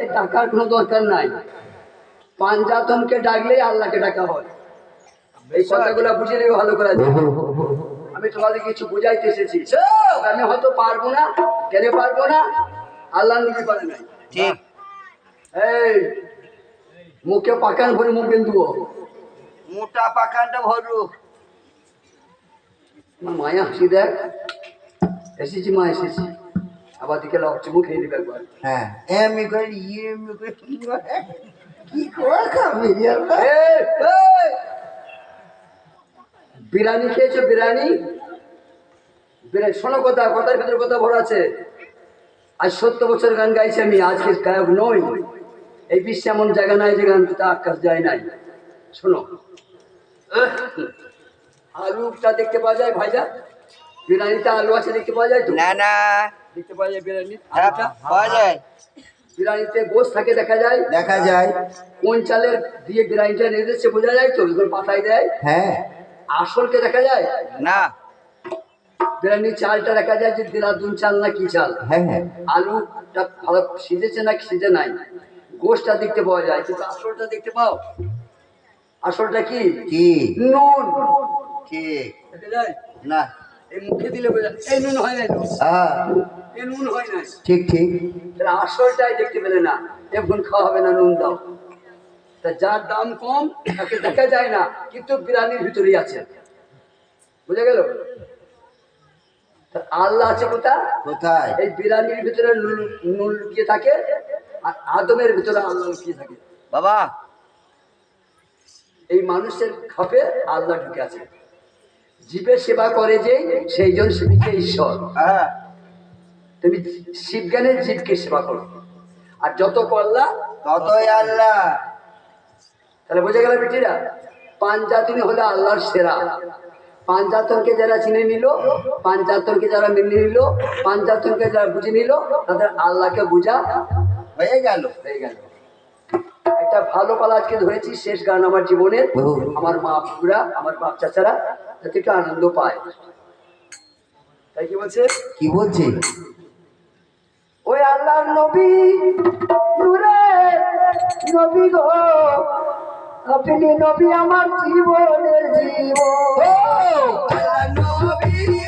টাকার কোনো দরকার নাই। পাঞ্জাতনকে ডাকলেই আল্লাহকে ডাকা হয়। এই কথাগুলো বুঝে নেবে ভালো করে আমি তোমাদের কিছু বুঝাইতে এসেছি। আমি হয়তো পারব না কেন পারব না। আল্লাহ নবী পারে নাই। ঠিক এই মুখে পাকান ভরে মুখ বেঁধুও মোটা পাখানটা ভরু। মায়া হাসি দেখ। এসেছি মা এসেছি। আবার দিকে খেয়ে দিবে একবার। হ্যাঁ। এমনি করে ইয়ে এমনি করে কি করে কি খাবি! বিরিয়ানি খেয়েছো বিরিয়ানি? বিরিয়ানি শোনো কথা কথার ভিতরে কথা ভরা আছে। আজ সত্তর বছর গান গাইছি আমি আজকে গায়ক নই। এই বিশ্বে এমন জায়গা নাই যে গান তা আকাশ যায় নাই। শোনো। আলুটা দেখতে পাওয়া যায় ভাইজা? বিরিয়ানিতে আলু আছে দেখতে পাওয়া যায় তো? না না। দেখতে পাওয়া যায় বিরিয়ানি হ্যাঁ, পাওয়া যায়। বিরিয়ানিতে গোস থাকে দেখা যায়। দেখা যায়। কোন চালের দিয়ে বিরিয়ানিটা রেঁধেছে বোঝা যায় তো? এগুলো পাতায় দেয়। হ্যাঁ। আসলকে দেখা যায়? না। বিরিয়ানি চালটা দেখা যায় যে দেরাদুন চাল না কি চাল? হ্যাঁ হ্যাঁ। আলুটা ভালো সিজেছে না সিজে নাই? গোশটা দেখতে পাওয়া যায়। কিন্তু আসলটা দেখতে পাও? আসলটা কি? কি? নুন। ঠিক দেখা যায়? না। মুখে দিলে বোঝা এই নুন হয় নাই হ্যাঁ। এই নুন হয় নাই। ঠিক ঠিক। তাহলে আসলটাই দেখতে পেলে না এখন খাওয়া হবে না নুন দাও। তা যার দাম কম তাকে দেখা যায় না কিন্তু বিরিয়ানির ভিতরেই আছে। বুঝে গেল? আল্লাহ আছে কোথা কোথায়? এই বিরিয়ানির ভিতরে নুন নুন লুকিয়ে থাকে আর আদমের ভিতরে আল্লাহ লুকিয়ে থাকে। বাবা। এই মানুষের খাপে আল্লাহ ঢুকে আছে। জীবের সেবা করে যে সেই জন সেবিকে ঈশ্বর। হ্যাঁ। তুমি শিবজ্ঞানের জীবকে সেবা করো। আর যত করলা ততই আল্লাহ। তাহলে বোঝা গেল বেটিরা পাঞ্জাতনি হলো আল্লাহর সেরা। পাঞ্জাতনকে যারা চিনে নিল পাঞ্জাতনকে যারা মেনে নিল পাঞ্জাতনকে যারা বুঝে নিল তাদের আল্লাহকে বুঝা হয়ে গেল। হয়ে গেল। একটা ভালো পালা আজকে ধরেছি শেষ গান আমার জীবনের আমার মা বাপুরা আমার বাপ চাচারা যাতে একটু আনন্দ পায়। তাই কি বলছে? কি বলছি? ওই আল্লাহর নবী নূরে নবী গো। আপনি নবী আমার জীবনের জীবন। আপনি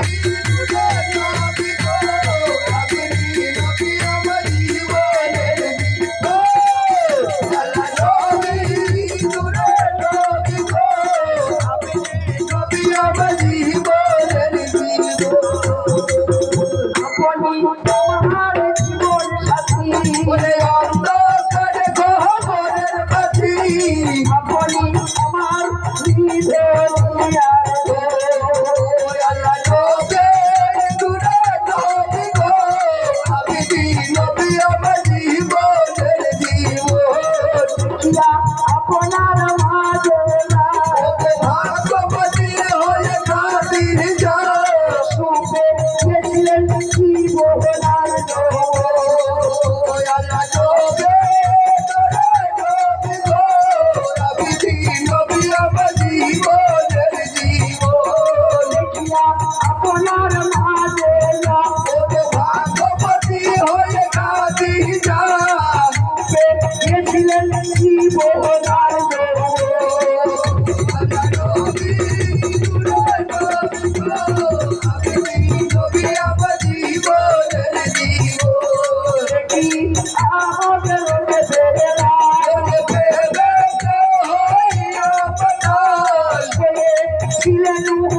you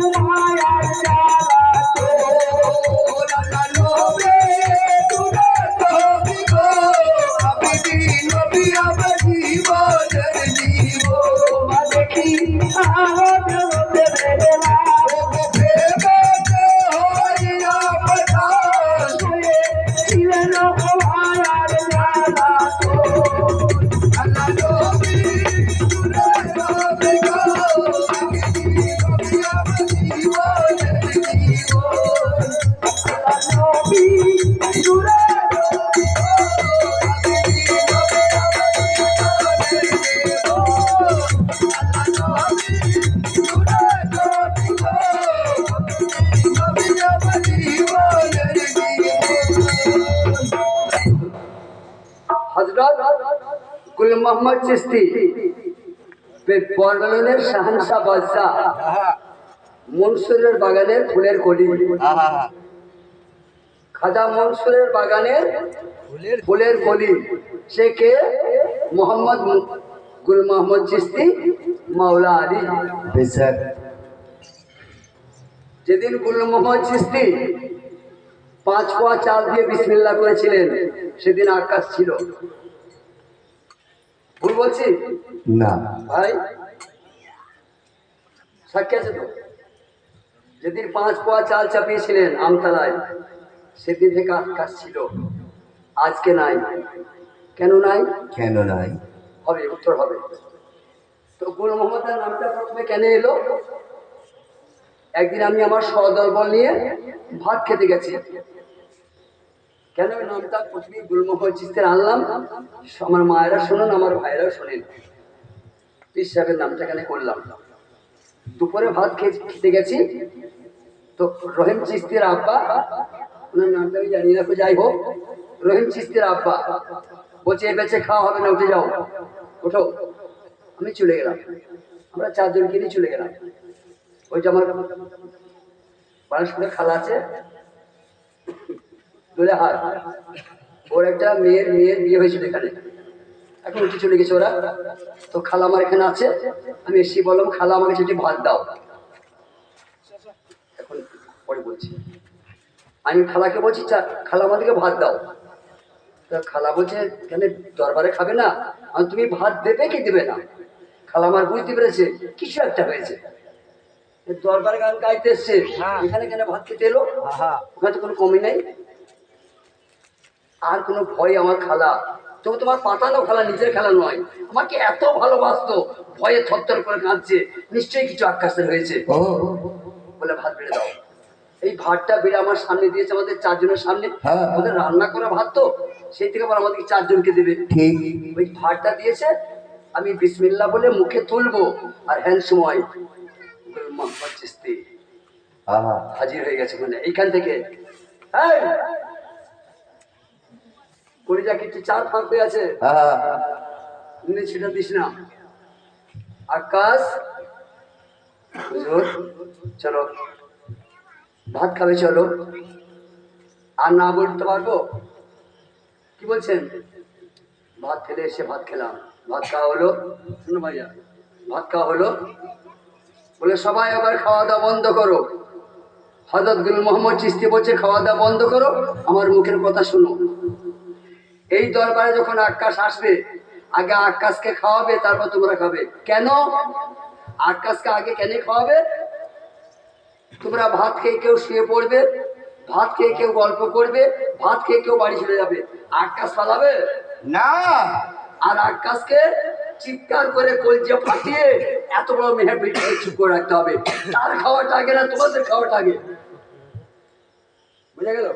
চিস্তি বরবলনের শাহানশাহ বাদশাহ। মনসুরের বাগানের ফুলের কলি। খাজা মনসুরের বাগানের ফুলের কলি। সে কে? মোহাম্মদ গুল মোহাম্মদ চিস্তি মাওলা আলী। বেচার যেদিন গুল মোহাম্মদ চিস্তি পাঁচ পোয়া চাল দিয়ে বিসমিল্লাহ করেছিলেন সেদিন আকাশ ছিল। ভুল বলছি? না। ভাই সাক্ষী আছে তো? যেদিন পাঁচ পোয়া চাল চাপিয়েছিলেন আমতলায় সেদিন থেকে আকাশ ছিল আজকে নাই। কেন নাই? কেন নাই? হবে উত্তর হবে। তো গুল মোহাম্মদের নামটা প্রথমে কেন এলো? একদিন আমি আমার সদল বল নিয়ে ভাত খেতে গেছি। কেন ওই নামটা? প্রথমে গুল মোহাম্মদ চিস্তের আনলাম। আমার মায়েরা শোনেন, আমার ভাইয়েরাও শোনেন। পীর সাহেবের নামটা কেন করলাম। দুপুরে ভাত খেয়ে খেতে গেছি। তো রহিম চিস্তির আব্বা, ওনার নামটা আমি জানি না যাই হোক। রহিম চিস্তির আব্বা, বলছে, এ বেঁচে খাওয়া হবে না, উঠে যাও। ওঠো। আমি চলে গেলাম। আমরা চারজন নিয়ে চলে গেলাম। ওই যে আমার মানুষগুলো খালা আছে দোলে হাত। ওর একটা মেয়ের মেয়ের বিয়ে হয়েছিল এখানে। এখন উঠে চলে গেছে ওরা। তো খালা আমার এখানে আছে। আমি এসে বললাম খালা আমাকে সেটি ভাত দাও। এখন পরে বলছি। আমি খালাকে বলছি চা খালা আমাদেরকে ভাত দাও। তা খালা বলছে কেন দরবারে খাবে না? আমি তুমি ভাত দেবে কি দেবে না? খালা আমার বুঝতে পেরেছে কিছু একটা হয়েছে। দরবারে গান গাইতে এসছে। হ্যাঁ। এখানে কেন ভাত খেতে এলো? আহা ওখানে তো কোনো কমি নেই। আর কোনো ভয় আমার খালা। তবু তোমার পাতানো খালা নিজের খেলা নয় আমাকে এত ভালোবাসতো ভয়ে থরথর করে কাঁদছে নিশ্চয়ই কিছু আকাশের হয়েছে। বলে ভাত বেড়ে দাও। এই ভাতটা বেড়ে আমার সামনে দিয়েছে আমাদের চারজনের সামনে। হ্যাঁ। ওদের রান্না করা ভাত তো সেই থেকে আবার আমাদেরকে চারজনকে দেবে। ওই ভাতটা দিয়েছে আমি বিসমিল্লা বলে মুখে তুলবো আর হ্যান সময় হাজির হয়ে গেছে মানে এইখান থেকে। এই! কলিজা কিছু চার ফাঁক হয়ে আছে। আহা এমনি ছিটা দিস না। আকাশ চলো। ভাত খাবে চলো। আর না বলতে পারব। কি বলছেন? ভাত ফেলে এসে ভাত খেলাম। ভাত খাওয়া হলো। শুনো ভাইয়া ভাত খাওয়া হলো। বলে সবাই আবার খাওয়া দাওয়া বন্ধ করো। হজরত গুল মোহাম্মদ চিস্তি বলছে খাওয়া দাওয়া বন্ধ করো। আমার মুখের কথা শোনো। এই দরবারে যখন আকাশ আসবে আগে আকাশকে খাওয়াবে তারপর তোমরা খাবে। কেন? আকাশকে আগে কেন খাওয়াবে? তোমরা ভাত খেয়ে কেউ শুয়ে পড়বে ভাত খেয়ে কেউ গল্প করবে ভাত খেয়ে কেউ বাড়ি চলে যাবে। আকাশ পালাবে? না। আর আকাশকে চিৎকার করে কলজে ফাটিয়ে এত বড় মেহের পিঠে চুপ করে রাখতে হবে। তার খাওয়াটা আগে না তোমাদের খাওয়াটা আগে। বুঝা গেল?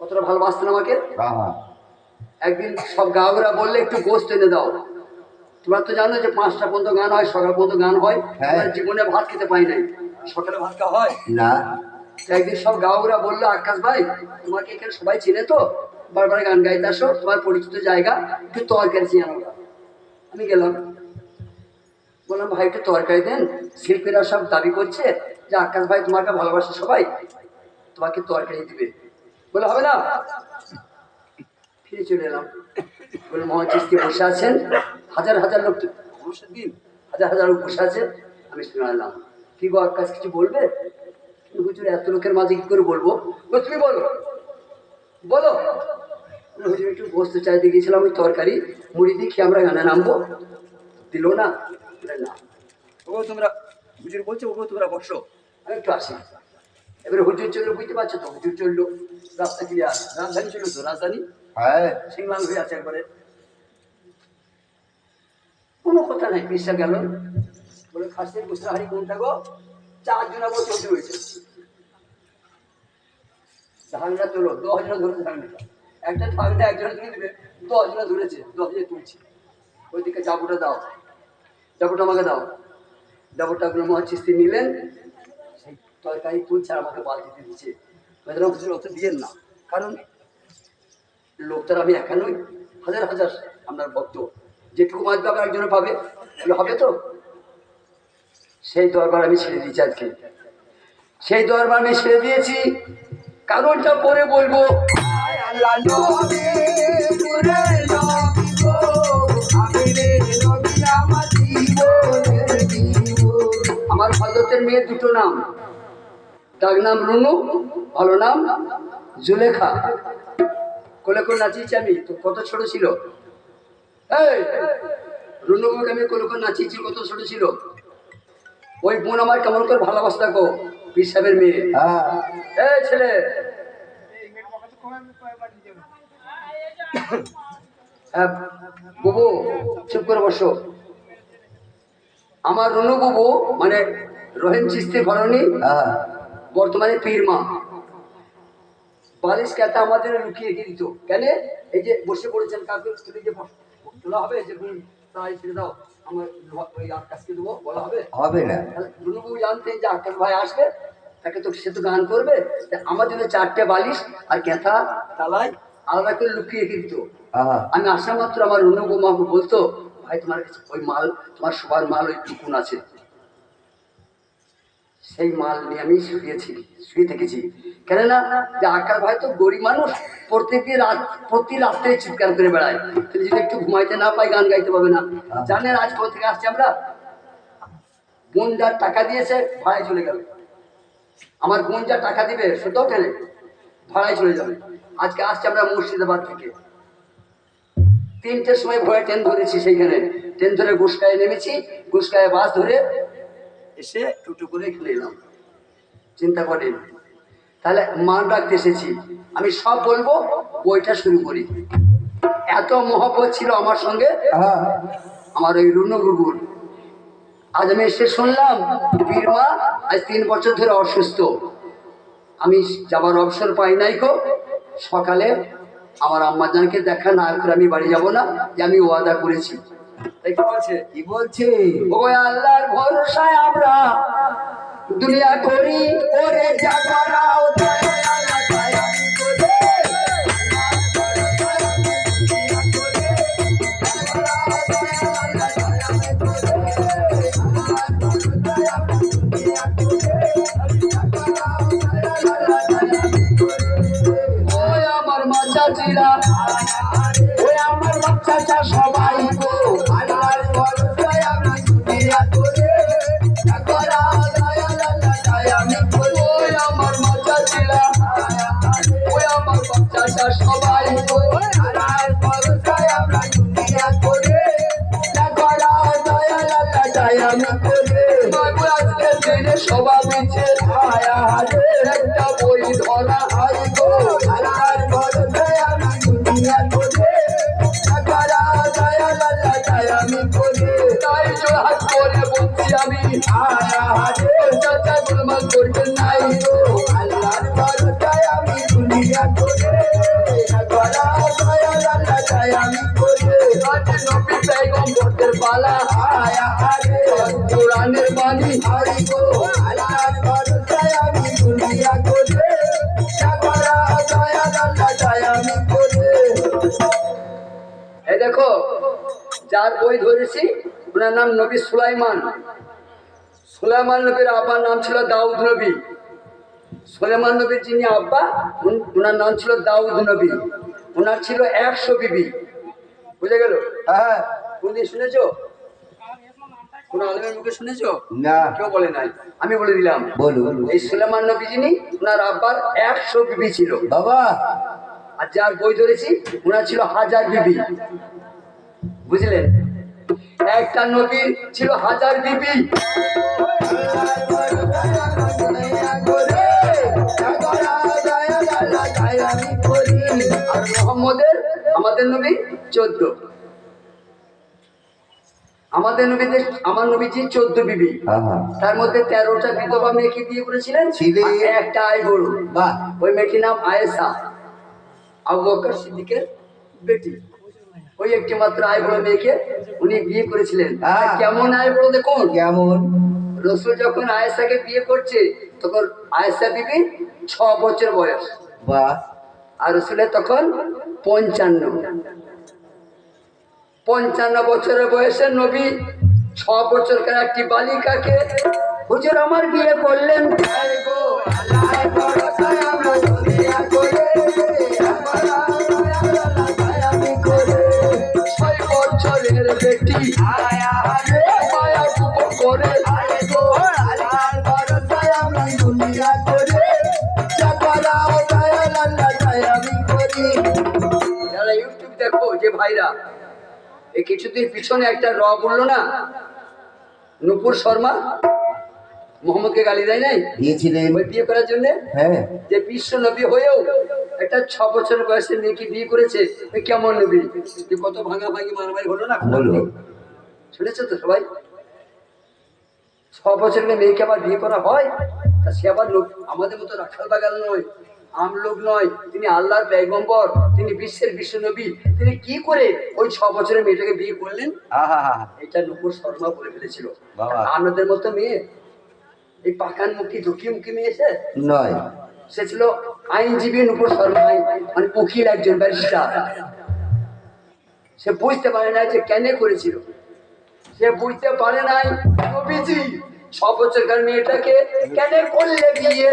কতটা ভালোবাসতেন আমাকে? একদিন সব গাওরা বললে একটু গোস্ত এনে দাও। তোমরা তো জানো যে পাঁচটা পর্যন্ত গান হয় সকাল পর্যন্ত গান হয়। হ্যাঁ। জীবনে ভাত খেতে পাই নাই। সকালে ভাত খাওয়া হয়? না। একদিন সব গাওরা বলল আকাশ ভাই তোমাকে এখানে সবাই চেনে তো? বারবার গান গাইতে আসো তোমার পরিচিত জায়গা একটু তরকারি চেয়ে আনো আমি গেলাম। বললাম ভাই একটু তরকারি দেন। শিল্পীরা সব দাবি করছে যে আকাশ ভাই তোমাকে ভালোবাসে সবাই। তোমাকে তরকারি দিবে। বলে হবে না? ফিরে চলে এলাম। বলে মহাচিস্তি বসে আছেন? হাজার হাজার লোক দিন। হাজার হাজার লোক বসে আছে আমি শুনে এলাম কি গো আকাশ কিছু বলবে? হুজুর এত লোকের মাঝে কি করে বলব? বলে, তুমি বলো। বলো। হুজুর একটু বসতে চাইতে গিয়েছিলাম ওই তরকারি। মুড়ি দিয়ে খেয়ে আমরা গানে নামবো। দিল না। না। ও তোমরা হুজুর বলছে ও তোমরা বসো। আমি একটু আসি। এবারে হুজুর চলল বুঝতে পারছ তো? হুজুর চলল রাস্তা ক্লিয়ার রাজধানী চলল তো? রাজধানী? হ্যাঁ। সিংলাল হয়ে আছে একবারে। কোনো কথা নাই পিসা গেল। বলে খাসির গুসরাহারি কোনটা গো? চারজনা বসে উঠে হয়েছে। ধানটা তোলো, দশ জন ধরেছে ধানটা একটা ধানটা একজন তুলে দিবে, দশ জন ধরেছে, দশ জন তুলছি। ওইদিকে জাবুটা দাও, জাবুটা আমাকে দাও। জাবুটা গুলো মহাচিস্তি নিলেন, সেই তরকারি তুলছে আমাকে বালতিতে দিচ্ছে। বলছিলাম হুজুর অত দিয়েন না। কারণ লোকটার আমি একা নই, হাজার হাজার আপনার ভক্ত। যেটুকু মাছ পাবে একজনে পাবে হবে তো। সেই দরবার আমি ছেড়ে দিয়েছি আজকে। সেই দরবার আমি ছেড়ে দিয়েছি, কারণটা পরে বলব। আমার হজরতের মেয়ে দুটো নাম। তার নাম রুনু, ভালো নাম, জুলেখা। কোলে কোলে নাচিয়েছি আমি তো কত ছোট ছিল? এই রুনু বোনকে আমি কোলে কোলে নাচিয়েছি কত ছোট ছিল? ওই বোন আমার কেমন করে ভালোবাসা গো পীর সাহেবের মেয়ে। হ্যাঁ। এই ছেলে। হ্যাঁ বুবু চুপ করে বসো। আমার রনু বুবু মানে রহিম চিস্তি ভরণী হ্যাঁ। বর্তমানে পীর মা। বালিশ কাটা আমাদের লুকিয়ে রেখে দিত। কেন? এই যে বসে পড়েছেন কাউকে তুলে যে তোলা হবে যে তাই ছেড়ে দাও আমার ওই আকাশকে দেবো বলা হবে। হবে না। রুনুবাবু জানতেন যে আকাশ ভাই আসবে তাকে তো সে তো গান করবে আমার জন্য চারটে বালিশ আর ক্যাথা তালাই আলাদা করে লুকিয়ে রেখে দিত। আমি আসা মাত্র আমার রুনুবু মাকে বলতো ভাই তোমার কাছে ওই মাল তোমার সবার মাল ওই টুকুন আছে। সেই মাল নিয়ে আমি শুয়েছি, শুয়ে থেকেছি। কেননা যে আকার ভাই তো গরিব মানুষ প্রত্যেকদিন রাত, প্রতি রাত্রে চিৎকার করে বেড়ায়। তিনি যদি একটু ঘুমাইতে না পাই গান গাইতে পারবে না। জানেন আজ কোথা থেকে আসছি আমরা? বোন যা টাকা দিয়েছে, ভাড়ায় চলে গেল। আমার বোন যা টাকা দিবে সেটাও কেন ভাড়ায় চলে যাবে। আজকে আসছি আমরা মুর্শিদাবাদ থেকে। তিনটের সময় ভয়ে ট্রেন ধরেছি সেইখানে। ট্রেন ধরে গুসকায় নেমেছি, গুসকায় বাস ধরে এসে টুটু করে এখানে এলাম। চিন্তা করেন তাহলে মান রাখতে এসেছি। আমি সব বলব বইটা শুরু করি। এত মহব্বত ছিল আমার সঙ্গে। হ্যাঁ। আমার ওই রুনু গুগুর আজ আমি এসে শুনলাম বীরমা আজ তিন বছর ধরে অসুস্থ। আমি যাবার অবসর পাই নাই কো সকালে আমার আম্মাজানকে দেখা না করে আমি বাড়ি যাব না যে আমি ওয়াদা করেছি। কি বলছে কি বলছে? ও আল্লাহর ভরসায় আমরা দুনিয়া করি ওরে যা করা দয়ামি আজকে দিনে আমি হারে চাচা নাই গো। আল্লাহর ভরসায় আমি দুনিয়া করে। জাগরাও দয়াল দয়ামি করে। আজ নবী বেগম ভোটের পালা আয়া হারে কোরআনের বাণী হাই গো। আল্লাহর ভরসায় আমি দেখো, যার বই ধরেছি, ওনার নাম নবী সুলাইমান। সুলাইমান নবীর আব্বার নাম ছিল দাউদ নবী। সুলাইমান নবীর যিনি আব্বা ওনার নাম ছিল দাউদ নবী। ওনার ছিল একশো বিবি। বুঝে গেল? হ্যাঁ। কোনদিন শুনেছো? কোন আলমের মুখে শুনেছো? না। কেউ বলে নাই। আমি বলে দিলাম। বলুন এই সুলেমান নবী যিনি ওনার আব্বার একশো বিবি ছিল। বাবা। আর যার বই ধরেছি ওনার ছিল হাজার বিবি। বুঝলেন? একটা নবীর ছিল হাজার বিবি। আর মোহাম্মদের আমাদের নবী চোদ্দ। আমাদের নবীতে আমার নবীজি চোদ্দ বিবি। তার মধ্যে তেরোটা বিধবা মেয়েকে বিয়ে করেছিলেন ছিলেন। একটা আয় বড় বাহ। ওই মেয়েটির নাম আয়েশা। আবু বকর সিদ্দিকের বেটি। ওই একটি মাত্র আয় বড় মেয়েকে উনি বিয়ে করেছিলেন। হ্যাঁ। কেমন আয় বড় দেখুন? কেমন? রসুল যখন আয়েশাকে বিয়ে করছে তখন আয়েশা বিবি ছ বছর বয়স। বাহ। আর রসুলের তখন পঞ্চান্ন। পঞ্চান্ন বছরের বয়সে নবী ছ বছরকার একটি বালিকাকে হুজুর আমার বিয়ে করলেন? গো বেটি আয়া রে মায়া কুপ করে গো। আল্লাহর ভরসায় আমরা দুনিয়া করে। একবার আল্লাহ দয়ামি করি। যারা ইউটিউব দেখো যে ভাইরা এই কিছুদিন পিছনে একটা র বলল না? নুপুর শর্মা? মোহাম্মদকে গালি দেয় নাই? দিয়েছিলেন। বিয়ে করার জন্য? হ্যাঁ। যে বিশ্ব নবী হয়েও একটা ছ বছর বয়সে মেয়েকে বিয়ে করেছে কেমন নবী? কত ভাঙা ভাঙি মারামারি হলো না। শুনেছো তো সবাই? ছ বছরের মেয়েকে আবার বিয়ে করা হয়? তা সে আবার লোক আমাদের মতো রাখাল বাগাল নয় আমলোক নয় তিনি আল্লাহর পেগম্বর তিনি বিশ্বের বিশ্ব নবী তিনি কি করে ওই ছ বছরের মেয়েটাকে বিয়ে করলেন? এটা নুপুর শর্মা বলে ফেলেছিল। বাবা। আমাদের মতো মেয়ে? এই পাকান মুখী ঝুঁকি মুখী মেয়ে নয়। সে ছিল আইনজীবী নুপুর শর্মা মানে উকিল একজন, ব্যারিস্টার। সে বুঝতে পারে না যে কেন করেছিল। সে বুঝতে পারে নাই ছ বছরকার মেয়েটাকে কেন করলে বিয়ে?